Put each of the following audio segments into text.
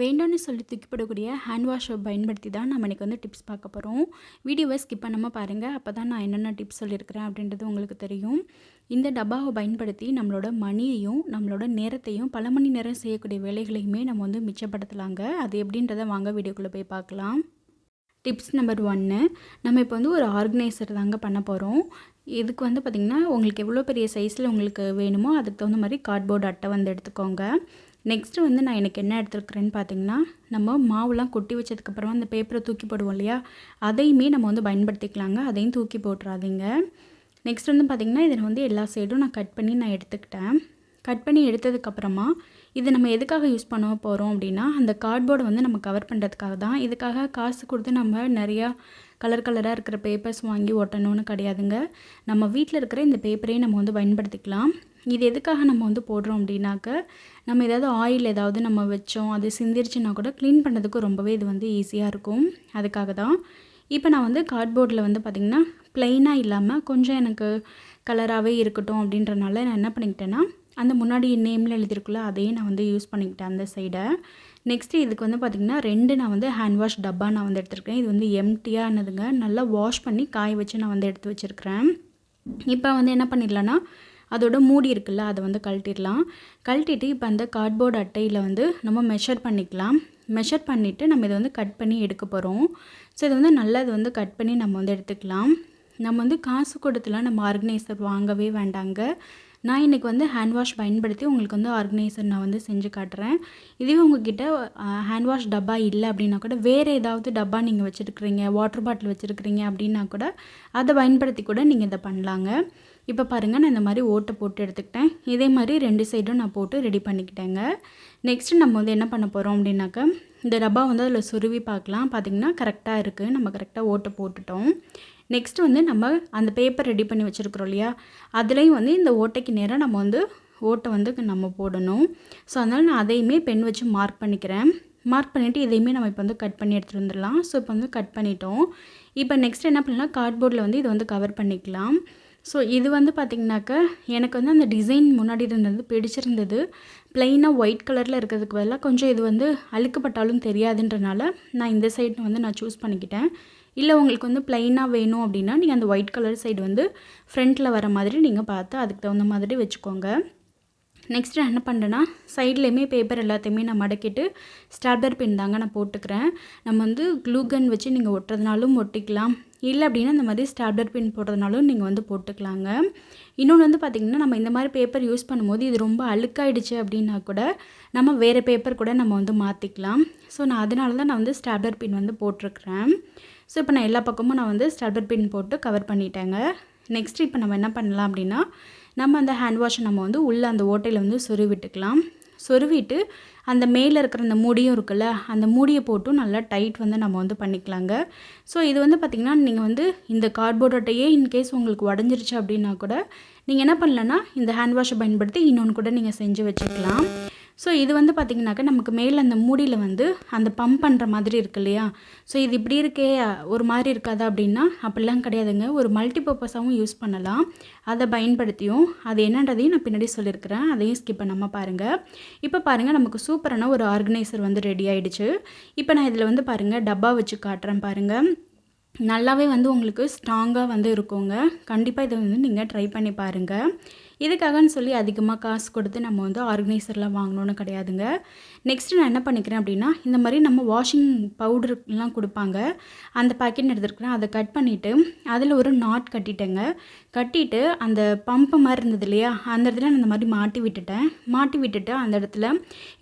வேண்டும்னு சொல்லி தூக்கிப்படக்கூடிய ஹேண்ட் வாஷை பயன்படுத்தி தான் நம்ம இன்றைக்கி வந்து டிப்ஸ் பார்க்க போகிறோம் வீடியோவை ஸ்கிப் பண்ணாமல் பாருங்கள் அப்போ தான் நான் என்னென்ன டிப்ஸ் சொல்லியிருக்கிறேன் அப்படின்றது உங்களுக்கு தெரியும். இந்த டப்பாவை பயன்படுத்தி நம்மளோட மணியையும் நம்மளோட நேரத்தையும் பல மணி நேரம் செய்யக்கூடிய வேலைகளையுமே நம்ம வந்து மிச்சப்படுத்தலாங்க. அது எப்படின்றத வாங்க வீடியோக்குள்ளே போய் பார்க்கலாம். டிப்ஸ் நம்பர் ஒன்று நம்ம இப்போ வந்து ஒரு ஆர்கனைசர் தாங்க பண்ண போகிறோம் இதுக்கு வந்து பார்த்திங்கன்னா உங்களுக்கு எவ்வளோ பெரிய சைஸில் உங்களுக்கு வேணுமோ அதுக்கு தகுந்த மாதிரி கார்ட்போர்டு அட்டை வந்து எடுத்துக்கோங்க. நெக்ஸ்ட்டு வந்து நான் எனக்கு என்ன எடுத்துருக்குறேன்னு பார்த்தீங்கன்னா நம்ம மாவுலாம் கொட்டி வச்சதுக்கப்புறமா அந்த பேப்பரை தூக்கி போடுவோம் இல்லையா? அதையுமே நம்ம வந்து பயன்படுத்திக்கலாங்க. அதையும் தூக்கி போட்டுறாதீங்க. நெக்ஸ்ட் வந்து பார்த்திங்கன்னா இதில் வந்து எல்லா சைடும் நான் கட் பண்ணி நான் எடுத்துக்கிட்டேன். கட் பண்ணி எடுத்ததுக்கப்புறமா இது நம்ம எதுக்காக யூஸ் பண்ண போகிறோம் அப்படின்னா அந்த கார்ட்போர்டை வந்து நம்ம கவர் பண்ணுறதுக்காக தான். இதுக்காக காசு கொடுத்து நம்ம நிறையா கலர் கலராக இருக்கிற பேப்பர்ஸ் வாங்கி ஒட்டணும்னு கிடையாதுங்க. நம்ம வீட்டில் இருக்கிற இந்த பேப்பரையும் நம்ம வந்து பயன்படுத்திக்கலாம். இது எதுக்காக நம்ம வந்து போடுறோம் அப்படின்னாக்க நம்ம ஏதாவது ஆயில் ஏதாவது நம்ம வச்சோம் அது சிந்திருச்சுன்னா கூட க்ளீன் பண்ணுறதுக்கு ரொம்பவே இது வந்து ஈஸியாக இருக்கும். அதுக்காக தான். இப்போ நான் வந்து கார்ட்போர்டில் வந்து பார்த்திங்கன்னா ப்ளைனாக இல்லாமல் கொஞ்சம் எனக்கு கலராகவே இருக்கட்டும் அப்படின்றனால நான் என்ன பண்ணிக்கிட்டேன்னா அந்த முன்னாடி நேமில் எழுதியிருக்குள்ள அதையும் நான் வந்து யூஸ் பண்ணிக்கிட்டேன் அந்த சைடை நெக்ஸ்ட்டு இதுக்கு வந்து பார்த்திங்கன்னா ரெண்டு நான் வந்து ஹேண்ட் வாஷ் டப்பா நான் வந்து எடுத்திருக்கேன். இது வந்து எம்டியானதுங்க நல்லா வாஷ் பண்ணி காய வச்சு நான் வந்து எடுத்து வச்சுருக்கிறேன். இப்போ வந்து என்ன பண்ணிடலான்னா அதோட மூடி இருக்குல்ல அதை வந்து கழட்டிடலாம். கழட்டிட்டு இப்போ அந்த கார்ட்போர்டு அட்டையில் வந்து நம்ம மெஷர் பண்ணிக்கலாம். மெஷர் பண்ணிவிட்டு நம்ம இதை வந்து கட் பண்ணி எடுக்க போகிறோம் ஸோ இது வந்து நல்லா இது வந்து கட் பண்ணி நம்ம வந்து எடுத்துக்கலாம். நம்ம வந்து காசு கொடுத்துலாம் நம்ம ஆர்கனைசர் வாங்கவே வேண்டாங்க. நான் இன்றைக்கி வந்து ஹேண்ட் வாஷ் பயன்படுத்தி உங்களுக்கு வந்து ஆர்கனைசர் நான் வந்து செஞ்சு காட்டுறேன். இதுவே உங்ககிட்ட ஹேண்ட் வாஷ் டப்பா இல்லை அப்படின்னா கூட வேறு ஏதாவது டப்பா நீங்கள் வச்சுருக்கிறீங்க வாட்டர் பாட்டில் வச்சுருக்கிறீங்க அப்படின்னா கூட அதை பயன்படுத்தி கூட நீங்கள் இதை பண்ணலாங்க. இப்போ பாருங்கள் நான் இந்த மாதிரி ஓட்டை போட்டு எடுத்துக்கிட்டேன். இதே மாதிரி ரெண்டு சைடும் நான் போட்டு ரெடி பண்ணிக்கிட்டேங்க. நெக்ஸ்ட்டு நம்ம வந்து என்ன பண்ண போகிறோம் அப்படின்னாக்கா இந்த டப்பா வந்து அதில் சுருவி பார்க்கலாம். பார்த்திங்கன்னா கரெக்டாக இருக்குது நம்ம கரெக்டாக ஓட்டை போட்டுட்டோம். நெக்ஸ்ட் வந்து நம்ம அந்த பேப்பர் ரெடி பண்ணி வச்சுருக்குறோம் இல்லையா? அதுலேயும் வந்து இந்த ஓட்டைக்கு நேராக நம்ம வந்து ஓட்டை வந்து நம்ம போடணும். ஸோ அதனால் நான் அதையுமே பென் வச்சு மார்க் பண்ணிக்கிறேன். மார்க் பண்ணிவிட்டு இதையுமே நம்ம இப்போ வந்து கட் பண்ணி எடுத்துகிட்டு வந்துடலாம். ஸோ இப்போ வந்து கட் பண்ணிட்டோம். இப்போ நெக்ஸ்ட் என்ன பண்ணலாம்? கார்ட்போர்டில் வந்து இதை வந்து கவர் பண்ணிக்கலாம். ஸோ இது வந்து பார்த்திங்கனாக்கா எனக்கு வந்து அந்த டிசைன் முன்னாடி இருந்தது பிடிச்சிருந்தது. ப்ளைனாக ஒயிட் கலரில் இருக்கிறதுக்கு பதிலாக கொஞ்சம் இது வந்து அழுக்கப்பட்டாலும் தெரியாதுன்றனால நான் இந்த சைடு வந்து நான் சூஸ் பண்ணிக்கிட்டேன். இல்லை உங்களுக்கு வந்து ப்ளைனாக வேணும் அப்படின்னா நீங்கள் அந்த ஒயிட் கலர் சைடு வந்து ஃப்ரண்ட்டில் வர மாதிரி நீங்கள் பார்த்து அதுக்கு தகுந்த மாதிரி வச்சுக்கோங்க. நெக்ஸ்ட் நான் என்ன பண்ணுறேன்னா சைட்லேயுமே பேப்பர் எல்லாத்தையுமே நான் மடக்கிட்டு ஸ்டாப்லர் பின் தாங்க நான் போட்டுக்கிறேன். நம்ம வந்து க்ளூகன் வச்சு நீங்கள் ஒட்டுறதுனாலும் ஒட்டிக்கலாம். இல்லை அப்படின்னா இந்த மாதிரி ஸ்டாப்லர் பின் போடுறதுனாலும் நீங்கள் வந்து போட்டுக்கலாங்க. இன்னொன்று வந்து பார்த்திங்கன்னா நம்ம இந்த மாதிரி பேப்பர் யூஸ் பண்ணும்போது இது ரொம்ப அழுக்காயிடுச்சு அப்படின்னா கூட நம்ம வேறு பேப்பர் கூட நம்ம வந்து மாற்றிக்கலாம் ஸோ நான் அதனால தான் நான் வந்து ஸ்டாப்லர் பின் வந்து போட்டிருக்கிறேன். ஸோ இப்போ நான் எல்லா பக்கமும் நான் வந்து ஸ்டாப்லர் பின் போட்டு கவர் பண்ணிட்டேங்க. நெக்ஸ்ட் இப்போ நம்ம என்ன பண்ணலாம் அப்படின்னா நம்ம அந்த ஹேண்ட் வாஷை நம்ம வந்து உள்ளே அந்த ஓட்டையில் வந்து சொருவிட்டுக்கலாம். சொருவிட்டு அந்த மேலே இருக்கிற அந்த மூடியும் இருக்குல்ல அந்த மூடியை போட்டும் நல்லா டைட் வந்து நம்ம வந்து பண்ணிக்கலாங்க. ஸோ இது வந்து பார்த்திங்கன்னா நீங்கள் வந்து இந்த கார்ட்போர்ட் அட்டையே இன்கேஸ் உங்களுக்கு உடஞ்சிருச்சு அப்படின்னா கூட நீங்கள் என்ன பண்ணலன்னா இந்த ஹேண்ட் வாஷை பயன்படுத்தி இன்னொன்று கூட நீங்கள் செஞ்சு வச்சுக்கலாம். ஸோ இது வந்து பார்த்திங்கனாக்கா நமக்கு மேலே அந்த மூடியில் வந்து அந்த பம்ப் பண்ணுற மாதிரி இருக்கு இல்லையா? ஸோ இது இப்படி இருக்கே ஒரு மாதிரி இருக்காதா அப்படின்னா அப்படிலாம் கிடையாதுங்க. ஒரு மல்டி பர்பஸாகவும் யூஸ் பண்ணலாம். அதை பயன்படுத்தியும் அது என்னன்றதையும் நான் பின்னாடி சொல்லியிருக்கிறேன். அதையும் ஸ்கிப் பண்ணாமல் பாருங்கள் இப்போ பாருங்கள் நமக்கு சூப்பரான ஒரு ஆர்கனைசர் வந்து ரெடி ஆகிடுச்சு இப்போ நான் இதில் வந்து பாருங்கள் டப்பா வச்சு காட்டுறேன் பாருங்கள் நல்லாவே வந்து உங்களுக்கு ஸ்ட்ராங்காக வந்து இருக்குங்க. கண்டிப்பாக இதை வந்து நீங்கள் ட்ரை பண்ணி பாருங்கள் இதுக்காகன்னு சொல்லி அதிகமாக காசு கொடுத்து நம்ம வந்து ஆர்கனைசர்லாம் வாங்கணும்னு கிடையாதுங்க. நெக்ஸ்ட்டு நான் என்ன பண்ணிக்கிறேன் அப்படின்னா இந்த மாதிரி நம்ம வாஷிங் பவுடர்லாம் கொடுப்பாங்க. அந்த பேக்கெட் எடுத்துருக்குறேன். அதை கட் பண்ணிவிட்டு அதில் ஒரு நாட் கட்டிட்டேங்க. கட்டிட்டு அந்த பம்பு மாதிரி இருந்தது இல்லையா? அந்த இடத்துல நான் இந்த மாதிரி மாட்டி விட்டுட்டேன். மாட்டி விட்டுட்டு அந்த இடத்துல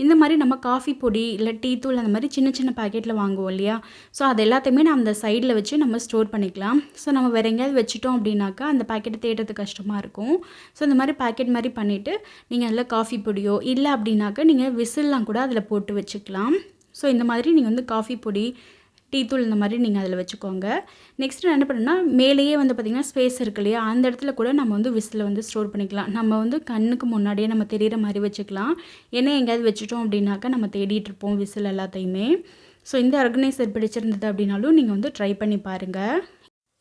இந்த மாதிரி நம்ம காஃபி பொடி இல்லை டீ தூள் அந்த மாதிரி சின்ன சின்ன பேக்கெட்டில் வாங்குவோம் இல்லையா? ஸோ அது எல்லாத்தையுமே நான் அந்த சைடில் வச்சு நம்ம ஸ்டோர் பண்ணிக்கலாம். ஸோ நம்ம வேறு எங்கேயாவது வச்சுட்டோம் அப்படின்னாக்கா அந்த பேக்கெட்டை தேடுறது கஷ்டமாக இருக்கும். ஸோ இந்த மாதிரி பாக்கெட் பேக்கெட் மாதிரி பண்ணிவிட்டு நீங்கள் அதில் காஃபி பொடியோ இல்லை அப்படின்னாக்கா நீங்கள் விசில்லாம் கூட அதில் போட்டு வச்சுக்கலாம். ஸோ இந்த மாதிரி நீங்கள் வந்து காஃபி பொடி டீ தூள் இந்த மாதிரி நீங்கள் அதில் வச்சுக்கோங்க. நெக்ஸ்ட் நான் என்ன பண்ணுன்னா மேலேயே வந்து பார்த்திங்கன்னா ஸ்பேஸ் இருக்கு இல்லையா? அந்த இடத்துல கூட நம்ம வந்து விசில் வந்து ஸ்டோர் பண்ணிக்கலாம். நம்ம வந்து கண்ணுக்கு முன்னாடியே நம்ம தெரிகிற மாதிரி வச்சுக்கலாம். ஏன்னா எங்கேயாவது வச்சுட்டோம் அப்படின்னாக்கா நம்ம தேடிட்டு இருப்போம் விசில் எல்லாத்தையுமே. ஸோ இந்த ஆர்கனைசர் பிடிச்சிருந்தது அப்படின்னாலும் நீங்கள் வந்து ட்ரை பண்ணி பாருங்கள்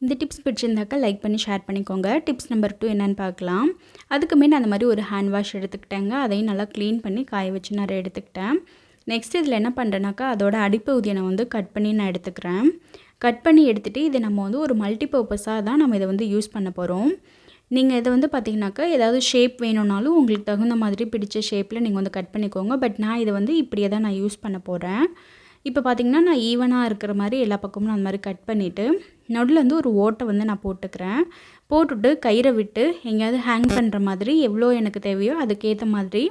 இந்த டிப்ஸ் பிடிச்சிருந்தாக்கா லைக் பண்ணி ஷேர் பண்ணிக்கோங்க. டிப்ஸ் நம்பர் டூ என்னென்னு பார்க்கலாம். அதுக்குமே நான் அந்த மாதிரி ஒரு ஹேண்ட் வாஷ் எடுத்துக்கிட்டேங்க. அதையும் நல்லா க்ளீன் பண்ணி காய வச்சு நிறைய எடுத்துக்கிட்டேன். நெக்ஸ்ட் இதில் என்ன பண்ணுறேனாக்கா அதோட அடிப்பகுதியை நான் வந்து கட் பண்ணி நான் எடுத்துக்கிறேன். கட் பண்ணி எடுத்துகிட்டு இதை நம்ம வந்து ஒரு மல்டி பர்பஸாக தான் நம்ம இதை வந்து யூஸ் பண்ண போகிறோம் நீங்கள் இதை வந்து பார்த்திங்கனாக்கா ஏதாவது ஷேப் வேணும்னாலும் உங்களுக்கு தகுந்த மாதிரி பிடிச்ச ஷேப்பில் நீங்கள் வந்து கட் பண்ணிக்கோங்க. பட் நான் இதை வந்து இப்படியே தான் நான் யூஸ் பண்ண போகிறேன் இப்போ பார்த்திங்கன்னா நான் ஈவனாக இருக்கிற மாதிரி எல்லா பக்கமும் நான் அந்த மாதிரி கட் பண்ணிவிட்டு நடுவில் வந்து ஒரு ஓட்டை வந்து நான் போட்டுக்கிறேன். போட்டுட்டு கயிறை விட்டு எங்கேயாவது ஹேங் பண்ணுற மாதிரி எவ்வளோ எனக்கு தேவையோ அதுக்கேற்ற மாதிரி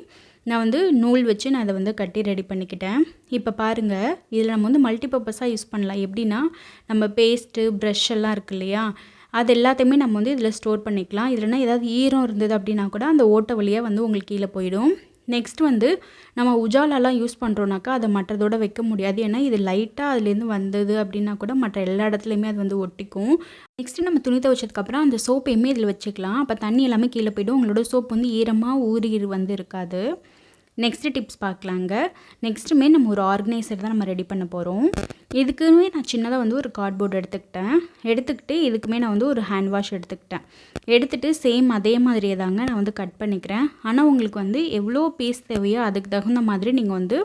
நான் வந்து நூல் வச்சு நான் அதை வந்து கட்டி ரெடி பண்ணிக்கிட்டேன். இப்போ பாருங்கள் இதில் நம்ம வந்து மல்டி பர்பஸாக யூஸ் பண்ணலாம். எப்படின்னா நம்ம பேஸ்ட்டு ப்ரஷ் எல்லாம் இருக்கு இல்லையா? அது எல்லாத்தையுமே நம்ம வந்து இதில் ஸ்டோர் பண்ணிக்கலாம். இதுலனா ஏதாவது ஈரம் இருந்தது அப்படின்னா கூட அந்த ஓட்டை வழியாக வந்து உங்களுக்கு கீழே போயிடும். நெக்ஸ்ட் வந்து நம்ம உஜாலாலாம் யூஸ் பண்ணுறோன்னாக்கா அதை மற்றதோட வைக்க முடியாது. ஏன்னா இது லைட்டாக அதுலேருந்து வந்தது அப்படின்னா கூட மற்ற எல்லா இடத்துலையுமே அது வந்து ஒட்டிக்கும். நெக்ஸ்ட்டு நம்ம துணி துவைச்சதுக்கப்புறம் அந்த சோப்பையுமே இதில் வச்சுக்கலாம். அப்போ தண்ணி எல்லாமே கீழே போய்டும். உங்களோட சோப் வந்து ஈரமாக ஊறி வந்து இருக்காது நெக்ஸ்ட்டு டிப்ஸ் பார்க்கலாங்க நெக்ஸ்ட்டுமே நம்ம ஒரு ஆர்கனைசர் தான் நம்ம ரெடி பண்ண போகிறோம் இதுக்குமே நான் சின்னதாக வந்து ஒரு கார்ட்போர்டு எடுத்துக்கிட்டேன். எடுத்துக்கிட்டு இதுக்குமே நான் வந்து ஒரு ஹேண்ட் வாஷ் எடுத்துக்கிட்டேன். எடுத்துகிட்டு சேம் அதே மாதிரியே தாங்க நான் வந்து கட் பண்ணிக்கிறேன். ஆனால் உங்களுக்கு வந்து எவ்வளோ பீஸ் தேவையோ அதுக்கு தகுந்த மாதிரி நீங்கள் வந்து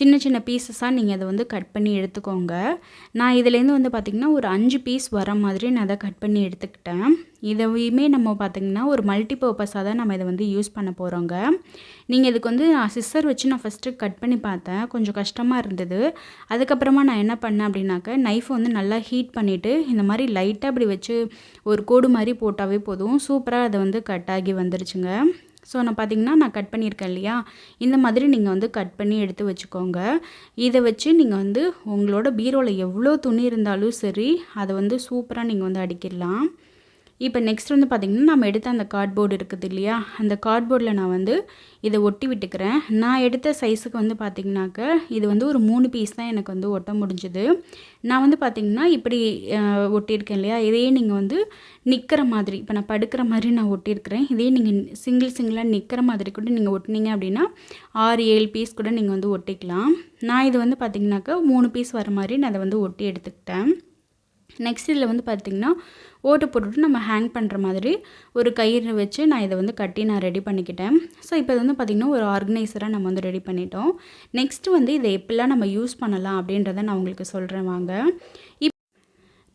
சின்ன சின்ன பீசஸாக நீங்கள் அதை வந்து கட் பண்ணி எடுத்துக்கோங்க. நான் இதுலேருந்து வந்து பார்த்திங்கன்னா ஒரு அஞ்சு பீஸ் வர மாதிரி நான் அதை கட் பண்ணி எடுத்துக்கிட்டேன். இதையுமே நம்ம பார்த்திங்கன்னா ஒரு மல்டி பர்பஸாக தான் நம்ம இதை வந்து யூஸ் பண்ண போகிறோங்க நீங்கள் இதுக்கு வந்து நான் சிஸ்டர் வச்சு நான் ஃபஸ்ட்டு கட் பண்ணி பார்த்தேன். கொஞ்சம் கஷ்டமாக இருந்தது. அதுக்கப்புறமா நான் என்ன பண்ணேன் அப்படின்னாக்க நைஃப் வந்து நல்லா ஹீட் பண்ணிவிட்டு இந்த மாதிரி லைட்டாக அப்படி வச்சு ஒரு கோடு மாதிரி போட்டாவே போதும். சூப்பராக அதை வந்து கட் ஆகி வந்துருச்சுங்க. ஸோ நான் பார்த்தீங்கன்னா நான் கட் பண்ணியிருக்கேன் இல்லையா? இந்த மாதிரி நீங்கள் வந்து கட் பண்ணி எடுத்து வச்சுக்கோங்க. இதை வச்சு நீங்கள் வந்து உங்களோட பீரோவில் எவ்வளோ துணி இருந்தாலும் சரி அதை வந்து சூப்பராக நீங்கள் வந்து அடிக்கிடலாம். இப்போ நெக்ஸ்ட் வந்து பார்த்திங்கன்னா நம்ம எடுத்த அந்த கார்ட்போர்டு இருக்குது இல்லையா? அந்த கார்ட்போர்டில் நான் வந்து இதை ஒட்டி விட்டுக்கிறேன். நான் எடுத்த சைஸுக்கு வந்து பார்த்திங்கனாக்க இது வந்து ஒரு மூணு பீஸ் தான் எனக்கு வந்து ஒட்ட முடிஞ்சுது. நான் வந்து பார்த்திங்கன்னா இப்படி ஒட்டியிருக்கேன் இல்லையா? இதையே நீங்கள் வந்து நிற்கிற மாதிரி இப்போ நான் படுக்கிற மாதிரி நான் ஒட்டியிருக்கிறேன். இதே நீங்கள் சிங்கிள் சிங்கிளாக நிற்கிற மாதிரி கூட நீங்கள் ஒட்டினீங்க அப்படின்னா ஆறு ஏழு பீஸ் கூட நீங்கள் வந்து ஒட்டிக்கலாம். நான் இது வந்து பார்த்திங்கனாக்கா மூணு பீஸ் வர மாதிரி நான் அதை வந்து ஒட்டி எடுத்துக்கிட்டேன். நெக்ஸ்ட் இதில் வந்து பார்த்திங்கன்னா ஓட்டு போட்டுட்டு நம்ம ஹேங் பண்ணுற மாதிரி ஒரு கயிறு வச்சு நான் இதை வந்து கட்டி நான் ரெடி பண்ணிக்கிட்டேன். ஸோ இப்போ இது வந்து பார்த்திங்கன்னா ஒரு ஆர்கனைசராக நம்ம வந்து ரெடி பண்ணிட்டோம். நெக்ஸ்ட்டு வந்து இதை எப்படிலாம் நம்ம யூஸ் பண்ணலாம் அப்படின்றத நான் உங்களுக்கு சொல்கிறேன் வாங்க. இப்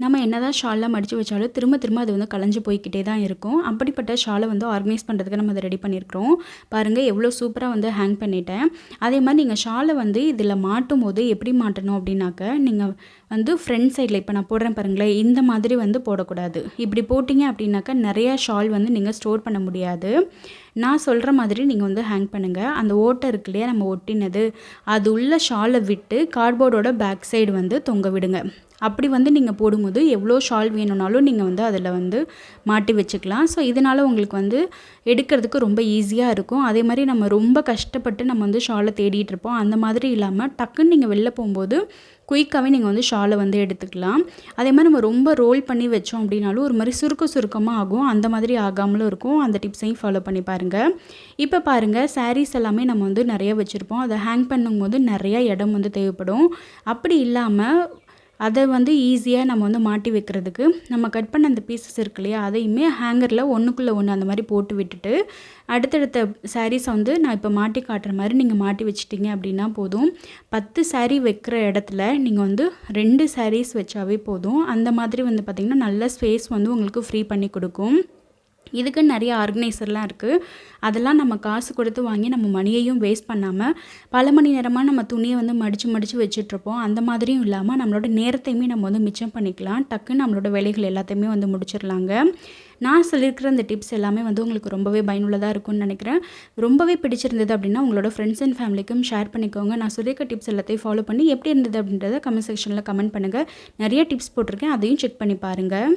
நம்ம என்ன தான் ஷால்லாம் மடித்து வச்சாலும் திரும்ப திரும்ப அது வந்து கலைஞ்சு போய்கிட்டே தான் இருக்கும். அப்படிப்பட்ட ஷாலை வந்து ஆர்கனைஸ் பண்ணுறதுக்கு நம்ம அதை ரெடி பண்ணியிருக்கிறோம். பாருங்கள் எவ்வளோ சூப்பராக வந்து ஹேங் பண்ணிட்டேன். அதே மாதிரி நீங்கள் ஷாலை வந்து இதில் மாட்டும் போது எப்படி மாட்டணும் அப்படின்னாக்க நீங்கள் வந்து ஃப்ரண்ட் சைடில் இப்போ நான் போடுறேன் பாருங்களேன் இந்த மாதிரி வந்து போடக்கூடாது. இப்படி போட்டிங்க அப்படின்னாக்கா நிறையா ஷால் வந்து நீங்கள் ஸ்டோர் பண்ண முடியாது. நான் சொல்கிற மாதிரி நீங்கள் வந்து ஹேங் பண்ணுங்கள் அந்த ஓட்டை இருக்கு இல்லையா நம்ம ஒட்டினது அது உள்ள ஷாலை விட்டு கார்ட்போர்டோட பேக் சைடு வந்து தொங்க விடுங்க. அப்படி வந்து நீங்கள் போடும்போது எவ்வளோ ஷால் வேணும்னாலும் நீங்கள் வந்து அதில் வந்து மாட்டி வச்சுக்கலாம். ஸோ இதனால் உங்களுக்கு வந்து எடுக்கிறதுக்கு ரொம்ப ஈஸியாக இருக்கும். அதே மாதிரி நம்ம ரொம்ப கஷ்டப்பட்டு நம்ம வந்து ஷாலை தேடிட்டு இருப்போம். அந்த மாதிரி இல்லாமல் டக்குன்னு நீங்கள் வெளில போகும்போது குயிக்காகவே நீங்கள் வந்து ஷாலை வந்து எடுத்துக்கலாம். அதே மாதிரி நம்ம ரொம்ப ரோல் பண்ணி வச்சோம் அப்படின்னாலும் ஒரு மாதிரி சுருக்க சுருக்கமாக ஆகும். அந்த மாதிரி ஆகாமலும் இருக்கும். அந்த டிப்ஸையும் ஃபாலோ பண்ணி பாருங்கள் இப்போ பாருங்கள் சாரீஸ் எல்லாமே நம்ம வந்து நிறைய வச்சுருப்போம். அதை ஹேங் பண்ணும்போது நிறையா இடம் வந்து தேவைப்படும். அப்படி இல்லாமல் அதை வந்து ஈஸியாக நம்ம வந்து மாட்டி வைக்கிறதுக்கு நம்ம கட் பண்ண அந்த பீசஸ் இருக்கு இல்லையா அதையுமே ஹேங்கரில் ஒன்றுக்குள்ளே ஒன்று அந்த மாதிரி போட்டு விட்டுட்டு அடுத்தடுத்த சாரீஸை வந்து நான் இப்போ மாட்டி காட்டுற மாதிரி நீங்கள் மாட்டி வச்சிட்டிங்க அப்படின்னா போதும். பத்து சாரீ வைக்கிற இடத்துல நீங்கள் வந்து ரெண்டு சாரீஸ் வச்சாவே போதும். அந்த மாதிரி வந்து பார்த்திங்கன்னா நல்ல ஸ்பேஸ் வந்து உங்களுக்கு ஃப்ரீ பண்ணி கொடுக்கும். இதுக்குன்னு நிறைய ஆர்கனைசர்லாம் இருக்குது அதெல்லாம் நம்ம காசு கொடுத்து வாங்கி நம்ம மணியையும் வேஸ்ட் பண்ணாமல் பல மணி நேரமாக நம்ம துணியை வந்து மடித்து மடித்து வச்சுட்ருப்போம். அந்த மாதிரியும் இல்லாமல் நம்மளோட நேரத்தையுமே நம்ம வந்து மிச்சம் பண்ணிக்கலாம். டக்குன்னு நம்மளோட வேலைகள் எல்லாத்தையுமே வந்து முடிச்சிடலாங்க. நான் சொல்லியிருக்கிற அந்த டிப்ஸ் எல்லாமே வந்து உங்களுக்கு ரொம்பவே பயனுள்ளதாக இருக்கும்னு நினைக்கிறேன். ரொம்பவே பிடிச்சிருந்தது அப்படின்னா உங்களோட ஃப்ரெண்ட்ஸ் அண்ட் ஃபேமிலிக்கும் ஷேர் பண்ணிக்கோங்க. நான் சொல்லியிருக்க டிப்ஸ் எல்லாத்தையும் ஃபாலோ பண்ணி எப்படி இருந்தது அப்படின்றத கமெண்ட் செக்ஷனில் கமெண்ட் பண்ணுங்கள் நிறைய டிப்ஸ் போட்டிருக்கேன். அதையும் செக் பண்ணி பாருங்கள்